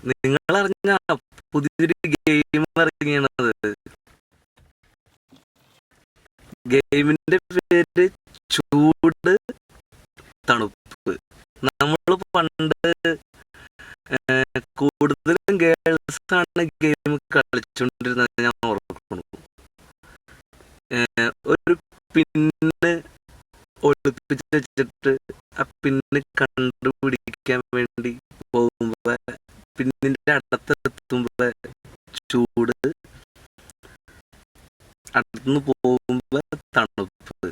നിങ്ങൾ അറിഞ്ഞ പുതിയൊരു ഗെയിം ഇറങ്ങിയത് ഗെയിമിന്റെ പേര് ചൂട് തണുപ്പ്. നമ്മൾ പണ്ട് കൂടുതലും ഗേൾസ് ആണ് ഗെയിം കളിച്ചുകൊണ്ടിരുന്നത് ഞാൻ ഓർക്കുന്നു. ഒരു പിന്ന് ഒളിപ്പിച്ച് വെച്ചിട്ട് ആ പിന്ന് കണ്ടുപിടിക്കാൻ വേണ്ടി പോകുമ്പോ പിന്നിന്റെ അടുത്തെത്തുമ്പോ ചൂട്. അടുത്തുനിന്ന് പോകുമ്പോ തണുപ്പ്.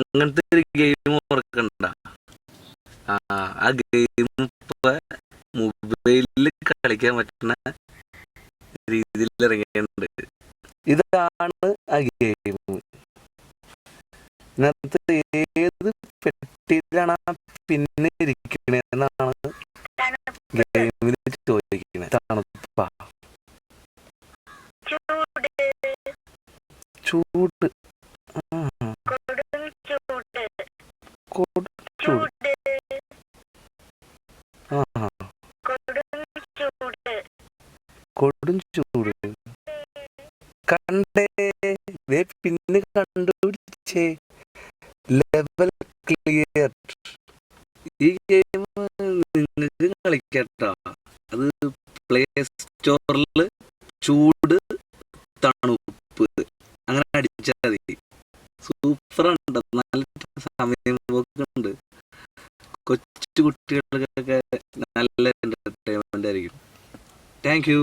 അങ്ങനത്തെ ഒരു ഗെയിം ഓർക്കണ്ട. ആ ഗെയിം ഇപ്പൊ മൊബൈലിൽ കളിക്കാൻ പറ്റുന്ന രീതിയിൽ ഇറങ്ങിയിട്ടുണ്ട്. ഇതാണ് ആ ഗെയിം നേരത്തെ ഏത് പെട്ടിയിലാണ് പിന്നെ ഇരിക്കണെന്നാണ് ചൂട്. ആ കൊടും ചൂട്. കണ്ടേ പിന്നെ കണ്ടുപിടിച്ചേ. ലെവൽ ക്ലിയർ ഈ ഗെയിം നിങ്ങൾക്ക് കളിക്കട്ടോ. അത് പ്ലേ സ്റ്റോറിൽ ചൂട് തണുപ്പ് നല്ല സമയം പോക്കുണ്ട് കൊച്ചു കുട്ടികൾക്കൊക്കെ നല്ല എന്റർടൈൻമെന്റ് ആയിരിക്കും. Thank you